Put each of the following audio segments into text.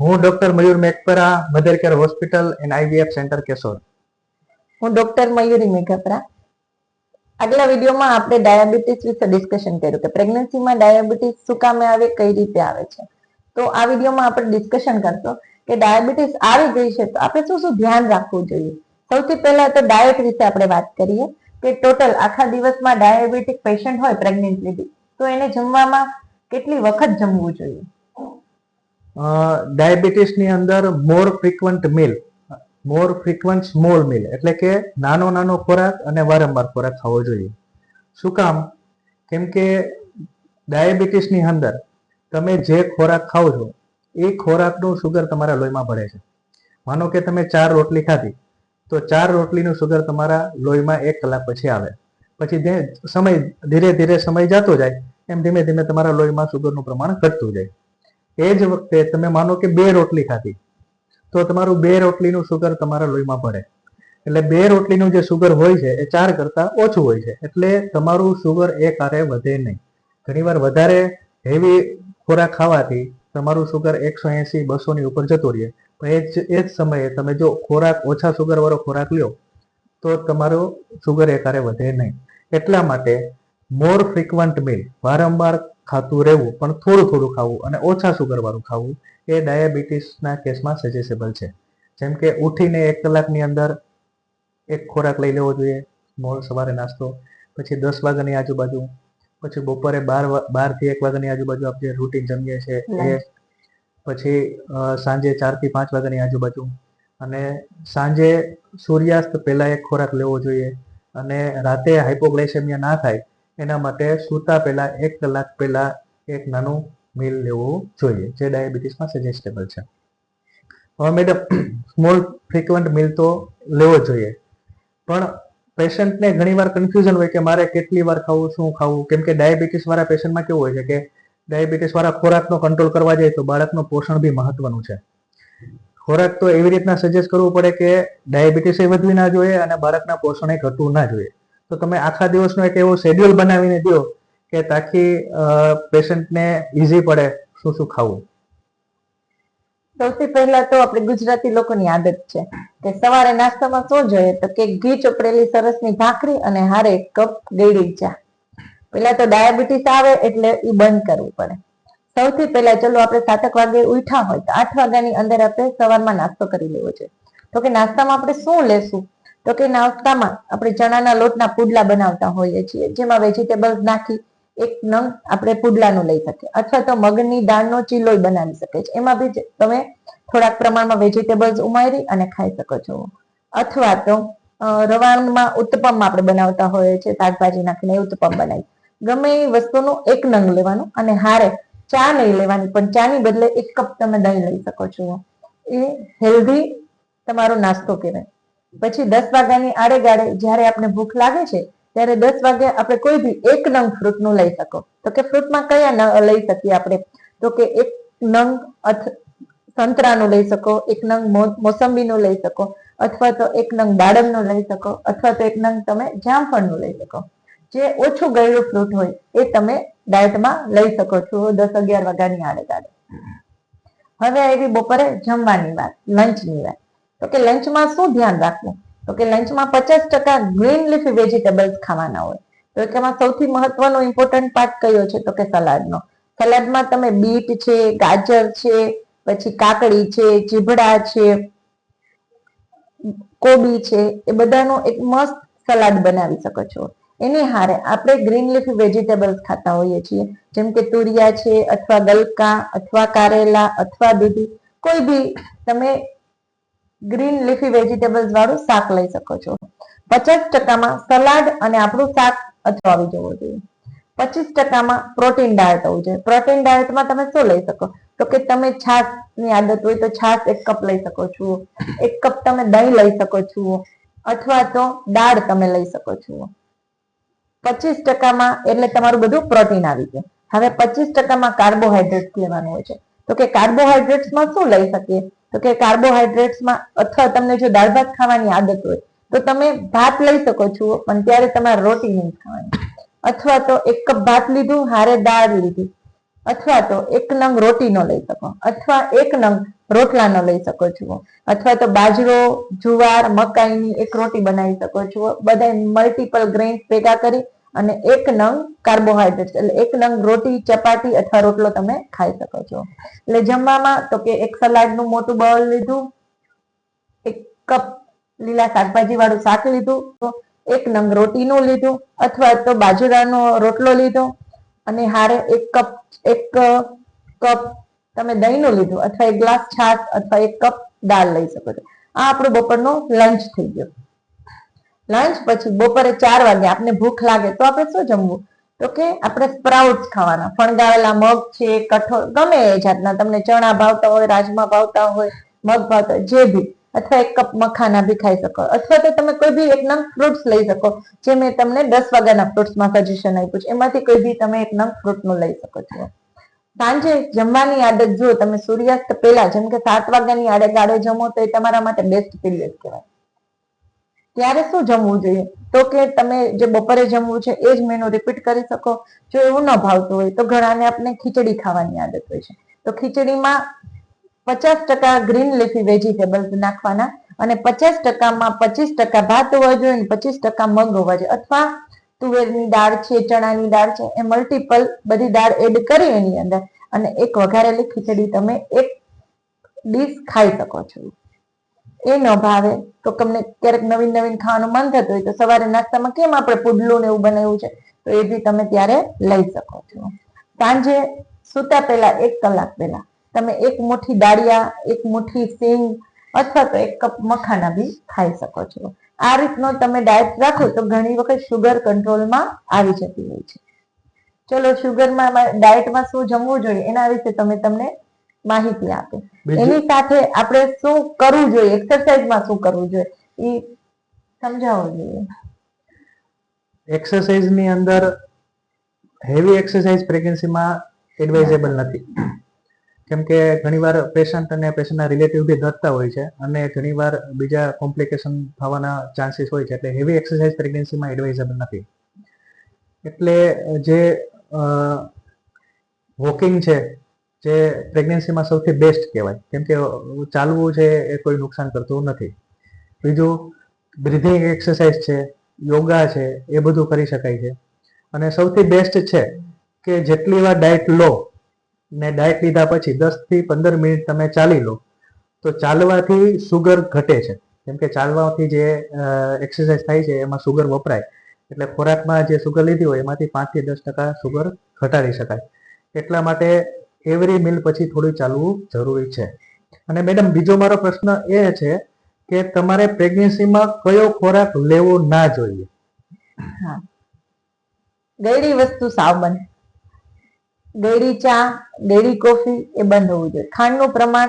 હું doctor Mayur Mekapara mother care hospital and IVF centre Keshod. હું doctor Mayuri મેઘપરા. આગલા વિડીયોમાં આપણે ડાયાબિટીસ વિશે ડિસ્કશન કર્યું કે પ્રેગ્નન્સીમાં ડાયાબિટીસ શું કામે આવે, કઈ રીતે આવે છે. તો આ વિડીયોમાં આપણે ડિસ્કશન કરશો કે ડાયાબિટીસ આવી ગઈ છે તો આપણે શું શું ધ્યાન રાખવું જોઈએ. સૌથી પહેલા તો ડાયટ વિશે આપણે વાત કરીએ કે ટોટલ આખા દિવસમાં ડાયાબિટીક પેશન્ટ હોય પ્રેગ્નન્ટ લેડી તો એને જમવામાં કેટલી વખત જમવું જોઈએ? ડાયાબિટીસની અંદર more frequent meal more frequent small meal એટલે કે નાનો નાનો ખોરાક અને વારંવાર ખોરાક ખાવો જોઈએ. શું કામ? કેમ કે ડાયાબિટીસની અંદર તમે જે ખોરાક ખાઓ છો, એ ખોરાકનું સુગર તમારા લોહીમાં ભળે છે. માનો કે તમે ચાર રોટલી ખાધી, તો ચાર રોટલીનું સુગર તમારા લોહીમાં એક કલાક પછી આવે. પછી સમય, ધીરે ધીરે સમય જતો જાય, એમ ધીમે ધીમે તમારા લોહીમાં સુગરનું પ્રમાણ ઘટતું જાય. એ જ વખતે તમે માનો કે બે રોટલી ખાધી, તો તમારું બે રોટલીનું સુગર તમારા લોહીમાં પડે એટલે બે રોટલીનું જે સુગર હોય છે, એ ચાર કરતાં ઓછું હોય છે. એટલે તમારું સુગર એ કારે વધે નહીં. ઘણીવાર વધારે હેવી ખોરાક ખાવાથી તમારું સુગર એકસો એંસી, બસોની ઉપર જતું રહે. પણ એ જ એ જ સમયે તમે જો ખોરાક, ઓછા સુગર વાળો ખોરાક લ્યો, તો તમારું સુગર એ કારે વધે નહીં. એટલા માટે મોર ફ્રિકવન્ટ મીલ વારંવાર ખાતું રહેવું પણ થોડું થોડું ખાવું અને ઓછા શુગરવાળું ખાવું એ ડાયાબિટીસના કેસમાં સજેસેબલ છે. જેમ કે ઉઠીને એક કલાકની અંદર એક ખોરાક લઈ લેવો જોઈએ મોડ સવારે નાસ્તો પછી દસ વાગ્યાની આજુબાજુ પછી બપોરે બાર બારથી એક વાગ્યાની આજુબાજુ આપણે જે રૂટીન જમીએ છીએ એ પછી સાંજે ચારથી પાંચ વાગ્યાની આજુબાજુ અને સાંજે સૂર્યાસ્ત પહેલા એક ખોરાક લેવો જોઈએ અને રાતે હાઇપોગ્લાયસેમિયા ના થાય એના માટે સૂતા પહેલા એક કલાક પહેલા એક નાનું મીલ લેવું જોઈએ, જે ડાયાબિટીસમાં સજેસ્ટેબલ છે. હવે મેડમ સ્મોલ ફ્રિકવન્ટ મીલ તો લેવો જોઈએ. પણ પેશન્ટને ઘણીવાર કન્ફ્યુઝન હોય કે મારે કેટલી વાર ખાવું, શું ખાવું? કેમ કે ડાયાબિટીસ વાળા પેશન્ટમાં કેવું હોય છે કે ડાયાબિટીસ વાળા ખોરાકનો કંટ્રોલ કરવા જાય તો બાળકનું પોષણ બી મહત્વનું છે. ખોરાક તો એવી રીતના સજેસ્ટ કરવું પડે કે ડાયાબિટીસ એ વધવી ના જોઈએ અને બાળકના પોષણ એ ઘટવું ના જોઈએ. તો તમે આખા દિવસનો એક એવો શેડ્યુલ બનાવીને દો કે તાકી પેશન્ટને ઇઝી પડે શું શું ખાવું. સૌથી પહેલા તો આપણે ગુજરાતી લોકોની આદત છે કે સવારે નાસ્તામાં શું જોઈએ તો કે ઘી ચોપડેલી, સરસની ભાખરી અને હારે કપ ગળી ચા. પેલા તો ડાયાબિટીસ આવે એટલે એ બંધ કરવું પડે. સૌથી પહેલા ચલો આપણે સાતક વાગે ઉઠ્યા હોય તો આઠ વાગ્યાની અંદર આપણે સવારમાં નાસ્તો કરી લેવો છે તો કે નાસ્તામાં આપણે શું લેશું? તો કે નાસ્તામાં આપણે ચણાના લોટના પુડલા બનાવતા હોઈએ છીએ, જેમાં વેજીટેબલ્સ નાખી એક નંગ આપણે પુડલાનું લઈ શકીએ. અથવા તો મગની દાળનો ચીલોય બનાવી શકે છે એમાં બી તમે થોડાક પ્રમાણમાં વેજીટેબલ્સ ઉમેરી અને ખાઈ શકો છો. અથવા તો રવાનમાં ઉત્તપમ આપણે બનાવતા હોઈએ છીએ, શાકભાજી નાખીને ઉત્તપમ બનાવી. ગમે એ વસ્તુનું એક નંગ લેવાનું અને હારે ચા નહીં લેવાની, પણ ચાની બદલે એક કપ તમે દહીં લઈ શકો છો. એ હેલ્ધી તમારો નાસ્તો કહેવાય. પછી દસ વાગ્યાની આડે ગાડે જ્યારે આપણે ભૂખ લાગે છે, ત્યારે દસ વાગે આપણે કોઈ બી એક નંગ ફ્રૂટનું લઈ શકો. તો કે ફ્રૂટમાં કયા લઈ શકીએ આપણે? તો કે એક નંગ અથ સંતરાનું લઈ શકો, એક નંગ મોસંબીનું લઈ શકો, અથવા તો એક નંગ દાડમનું લઈ શકો, અથવા તો એક નંગ તમે જામફળનું લઈ શકો. જે ઓછું ગળ્યું ફ્રૂટ હોય એ તમે ડાયટમાં લઈ શકો છો દસ અગિયાર વાગ્યાની આડે ગાડે હવે આવી બપોરે જમવાની વાત લંચની વાત. તો કે લંચમાં શું ધ્યાન રાખવું? તો કે લંચમાં પચાસ ટકા ગ્રીન લીફી વેજીટેબલ્સ ખાવાના હોય. તો કે એમાં સૌથી મહત્વનો ઇમ્પોર્ટન્ટ પાર્ટ કયો છે? તો કે સલાડનો. સલાડમાં તમે બીટ છે, ગાજર છે, પછી કાકડી છે, ચીભડા છે, કોબી છે, એ બધાનો એક મસ્ત સલાડ બનાવી શકો છો. એની હારે આપણે ગ્રીન લીફી વેજીટેબલ્સ ખાતા હોઈએ છીએ. જેમ કે તુરિયા છે, અથવા ગલકા, અથવા કારેલા, અથવા દૂધી. કોઈ બી તમે ગ્રીન લીફી વેજીટેબલ્સ વાળું શાક લઈ શકો છો. પચાસ ટકામાં સલાડ અને આપણું શાક અથવાવી જવું જોઈએ. પચીસ ટકામાં પ્રોટીન ડાયટ હોવું જોઈએ. પ્રોટીન ડાયટમાં તમે શું લઈ શકો? તો કે તમે છાશની આદત હોય તો છાશ એક કપ લઈ શકો છો. એક કપ તમે દહીં લઈ શકો છો. અથવા તો દાળ તમે લઈ શકો છો. પચીસ ટકામાં એટલે તમારું બધું પ્રોટીન આવી ગયું. હવે પચીસ ટકામાં કાર્બોહાઈડ્રેટ્સ લેવાનું હોય છે. તો કે કાર્બોહાઈડ્રેટ્સમાં શું લઈ શકીએ? તો કે કાર્બોહાઈડ્રેટ્સમાં અથવા તમને જો દાળ ભાત ખાવાની આદત હોય, તો તમે ભાત લઈ શકો છો, પણ ત્યારે તમારે રોટી નહીં ખાવાની. અથવા તો એક કપ ભાત લીધું, હારે દાળ લીધી. અથવા તો એક નંગ રોટીનો લઈ શકો. અથવા એક નંગ રોટલાનો લઈ શકો છો. અથવા તો બાજરો, જુવાર, મકાઈની એક રોટી બનાવી શકો છો. બધા મલ્ટીપલ ગ્રેન્સ ભેગા કરી અને એક નંગ કાર્બોહાઈડ્રેટ, એટલે એક નંગ રોટી, ચપાટી અથવા રોટલો તમે ખાઈ શકો છો. એટલે જમવામાં તો કે એક સલાડનું મોટું બાઉલ લીધું, એક કપ લીલા શાકભાજી વાળું શાક લીધું, તો એક નંગ રોટીનું લીધું, અથવા તો બાજરાનો રોટલો લીધો, અને હારે એક કપ એક કપ તમે દહીંનું લીધું, અથવા એક ગ્લાસ છાશ, અથવા એક કપ દાળ લઈ શકો છો. આ આપણો બપોરનો લંચ થઈ ગયો. લંચ પછી બપોરે ચાર વાગે આપને ભૂખ લાગે તો આપણે શું જમવું? તો કે આપણે સ્પ્રાઉટ ખાવાના. ફણગાવેલા મગ છે, કઠોળ, ગમે એ જાતના. તમને ચણા ભાવતા હોય, રાજમા ભાવતા હોય, મગ ભાવતા જે બી. અથવા એક કપ મખાના બી ખાઈ શકો. અથવા તો તમે કોઈ બી એક નંગ ફ્રૂટ્સ લઈ શકો, જે મેં તમને દસ વાગ્યાના ફ્રૂટ્સમાં સજેશન આપ્યું છે. એમાંથી કોઈ બી તમે એક નંગ ફ્રૂટનું લઈ શકો છો. સાંજે જમવાની આદત જો તમે સૂર્યાસ્ત પહેલા, જેમ કે સાત વાગ્યાની આડે ગાળે જમો તો એ તમારા માટે બેસ્ટ પીરિયડ કહેવાય. ત્યારે શું જમવું જોઈએ? તો કે તમે જે બપોરે જમવું છે, એ જ મેનુ રિપીટ કરી શકો. જો એવું ન ભાવતું હોય, તો ઘણાને આપણે ખીચડી ખાવાની આદત હોય છે. તો ખીચડીમાં પચાસ ટકા ગ્રીન લીફી વેજીટેબલ્સ નાખવાના અને પચાસ ટકામાં પચીસ ટકા ભાત હોવા જોઈએ અને પચીસ ટકા મગ હોવા જોઈએ. અથવા તુવેરની દાળ છે, ચણાની દાળ છે, એ મલ્ટિપલ બધી દાળ એડ કરી એની અંદર અને એક વઘારેલી ખીચડી તમે એક ડીશ ખાઈ શકો છો. એ ન ભાવે. તો તમને ક્યારેક નવીન નવીન ખાવાનું મન થતું હોય તો સવારે નાસ્તામાં કેમ આપણે પુડલું ને એવું બનાવ્યું છે? તો એ બી તમે ત્યારે લઈ શકો છો. સાંજે સૂતા પહેલા એક કલાક પહેલા તમે એક મુઠ્ઠી દાળિયા, એક મુઠ્ઠી સિંગ અથવા તો એક કપ મખાના બી ખાઈ શકો છો. આ રીતનો તમે ડાયટ રાખો તો ઘણી વખત શુગર કંટ્રોલમાં આવી જતી હોય છે. ચલો શુગરમાં ડાયટમાં શું જમવું જોઈએ એના વિશે તમે તમને માહિતી આપે. એની સાથે આપણે શું કરવું જોઈએ? એક્સરસાઇઝમાં શું કરવું જોઈએ? એ સમજાવવું જોઈએ. એક્સરસાઇઝની અંદર હેવી એક્સરસાઇઝ પ્રેગ્નન્સીમાં એડવાઇઝેબલ નથી. કેમ કે ઘણીવાર પેશન્ટ અને પેશન્ટના રિલેટિવ બી ડરતા હોય છે અને ઘણીવાર બીજા કોમ્પ્લિકેશન થવાના ચાન્સીસ હોય છે. એટલે હેવી એક્સરસાઇઝ પ્રેગ્નન્સીમાં એડવાઇઝેબલ નથી. એટલે જે વોકિંગ છે જે પ્રેગ્નન્સીમાં સૌથી બેસ્ટ કહેવાય. કેમ કે ચાલવું છે એ કોઈ નુકસાન કરતું નથી. બીજું બ્રિધિંગ એક્સરસાઇઝ છે, યોગા છે, એ બધું કરી શકાય છે. અને સૌથી બેસ્ટ છે કે જેટલી વાર ડાયટ લો ને ડાયટ લીધા પછી દસથી પંદર મિનિટ તમે ચાલી લો, તો ચાલવાથી સુગર ઘટે છે. કેમ કે ચાલવાથી જે એક્સરસાઇઝ થાય છે એમાં સુગર વપરાય. એટલે ખોરાકમાં જે સુગર લીધી હોય એમાંથી પાંચથી દસ ટકા સુગર ઘટાડી શકાય. એટલા માટે એવરી મિલ પછી થોડું ચાલવું જરૂરી છે. અને મેડમ બીજો મારો પ્રશ્ન એ છે કે તમારે પ્રેગ્નન્સીમાં કયો ખોરાક લેવો ના જોઈએ? ગળી વસ્તુ સાવ બંધ ગળી ચા, ગળી કોફી એ બંધ હોવું જોઈએ. ખાંડનું પ્રમાણ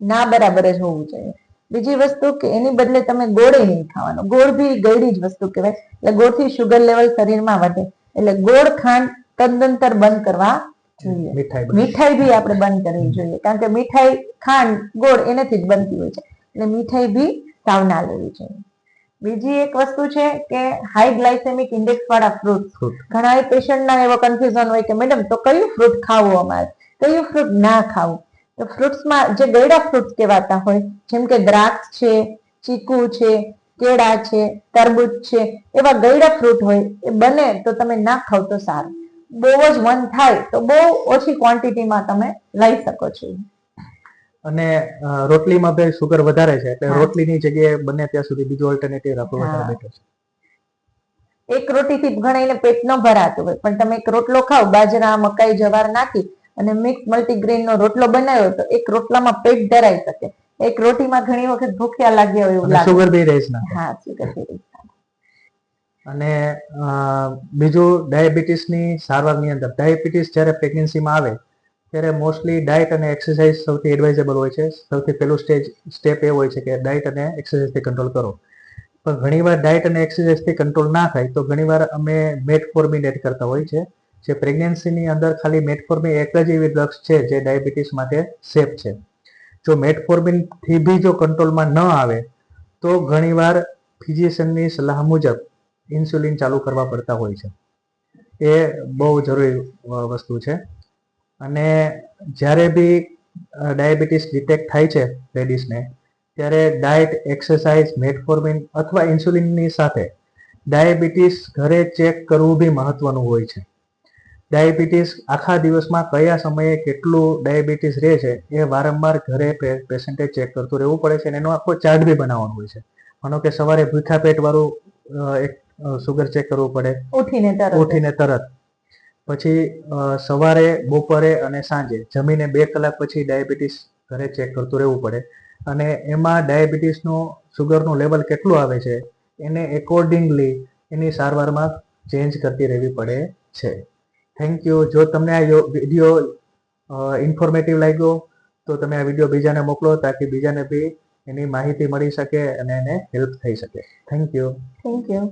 ના બરાબર જ હોવું જોઈએ. બીજી વસ્તુ કે એની બદલે તમે ગોળે નહીં ખાવાનો. ગોળ બી ગળી જ વસ્તુ કહેવાય. એટલે ગોળથી શુગર લેવલ શરીરમાં વધે. એટલે ગોળ, ખાંડ તદંતર બંધ કરવા જોઈએ. મીઠાઈ બી આપણે બંધ કરવી જોઈએ. કારણ કે મીઠાઈ ખાંડ ગોળ એનાથી જ બનતી હોય છે. એટલે મીઠાઈ બી સાવ ના લેવી જોઈએ. બીજી એક વસ્તુ છે કે હાઈ ગ્લાયસેમિક ઇન્ડેક્સ વાળા ફ્રૂટ. ઘણા પેશન્ટના એવો કન્ફ્યુઝન હોય કે મેડમ તો કયું ફ્રૂટ ખાવું અમારે? કયું ફ્રૂટ ના ખાવું? તો ફ્રૂટ્સમાં જે ગળ્યા ફ્રૂટ કહેવાતા હોય જેમ કે દ્રાક્ષ છે ચીકુ છે કેળા છે તરબૂચ છે એવા ગળ્યા ફ્રૂટ હોય એ બને તો તમે ના ખાવ તો સારું. બહુ જ મન થાય તો બહુ ઓછી ક્વોન્ટિટીમાં તમે લઈ શકો છો અને રોટલીમાં બે સુગર વધારે છે એટલે. રોટલીની જગ્યાએ બને ત્યાં સુધી બીજું ઓલ્ટરનેટિવ રાખવું વધારે. બેટર છે એક રોટીથી ઘણાઈને પેટ ન ભરાતું હોય પણ તમે એક રોટલો ખાવ બાજરા મકાઈ જવાર નાખી અને મિક્સ મલ્ટીગ્રેન નો રોટલો બનાવ્યો તો એક રોટલામાં પેટ ધરાઈ શકે એક રોટીમાં ઘણી વખત ભૂખ્યા લાગ્યા હોય એવું લાગે સુગર બી રહેશ ના હા sugar free. અને બીજું ડાયાબિટીસની સારવારની અંદર. ડાયાબિટીસ જ્યારે પ્રેગ્નન્સીમાં આવે, ત્યારે મોસ્ટલી ડાયટ અને એક્સરસાઇઝ સૌથી એડવાઇઝેબલ હોય છે. સૌથી પહેલું સ્ટેજ સ્ટેપ એ હોય છે કે ડાયટ અને એક્સરસાઇઝથી કંટ્રોલ કરો. પણ ઘણીવાર ડાયટ અને એક્સરસાઇઝથી કંટ્રોલ ના થાય, તો ઘણીવાર અમે મેટફોર્મિન એડ કરતા હોય છે. જે પ્રેગ્નન્સીની અંદર ખાલી મેટફોર્મિન એક જ એવી ડ્રગ્સ છે જે ડાયાબિટીસ માટે સેફ છે. જો મેટફોર્મિનથી બી જો કંટ્રોલમાં ન આવે, તો ઘણીવાર ફિઝિશિયનની સલાહ મુજબ ઇન્સ્યુલિન ચાલુ કરવા પડતા હોય છે. એ બહુ જરૂરી વસ્તુ છે. અને જ્યારે બી ડાયાબિટીસ ડિટેક્ટ થાય છે લેડીઝને, ત્યારે ડાયટ, એક્સરસાઇઝ, મેટફોર્મિન અથવા ઇન્સ્યુલિનની સાથે ડાયાબિટીસ ઘરે ચેક કરવું બી મહત્વનું હોય છે. ડાયાબિટીસ આખા દિવસમાં કયા સમયે કેટલું ડાયાબિટીસ રહે છે એ વારંવાર ઘરે પેશન્ટે ચેક કરતું રહેવું પડે છે અને એનો આખો ચાર્ટ બી બનાવવાનો હોય છે. માનો કે સવારે ભૂખ્યા પેટવાળું એક સુગર ચેક કરવું પડે. ઉઠીને તરત. ઉઠીને તરત. પછી સવારે બપોરે અને સાંજે જમીને બે કલાક પછી ડાયાબિટીસ ઘરે ચેક કરતું રહેવું પડે. અને એમાં ડાયાબિટીસનું સુગરનું લેવલ કેટલું આવે છે એને એકોર્ડિંગલી એની સારવારમાં ચેન્જ કરતી રહેવી પડે છે. થેન્ક યુ જો તમને આ વીડિયો ઇન્ફોર્મેટિવ લાગ્યો તો તમે આ વીડિયો બીજાને મોકલો તાકી બીજાને બી એની માહિતી મળી શકે અને એને હેલ્પ થઈ શકે. Thank you thank you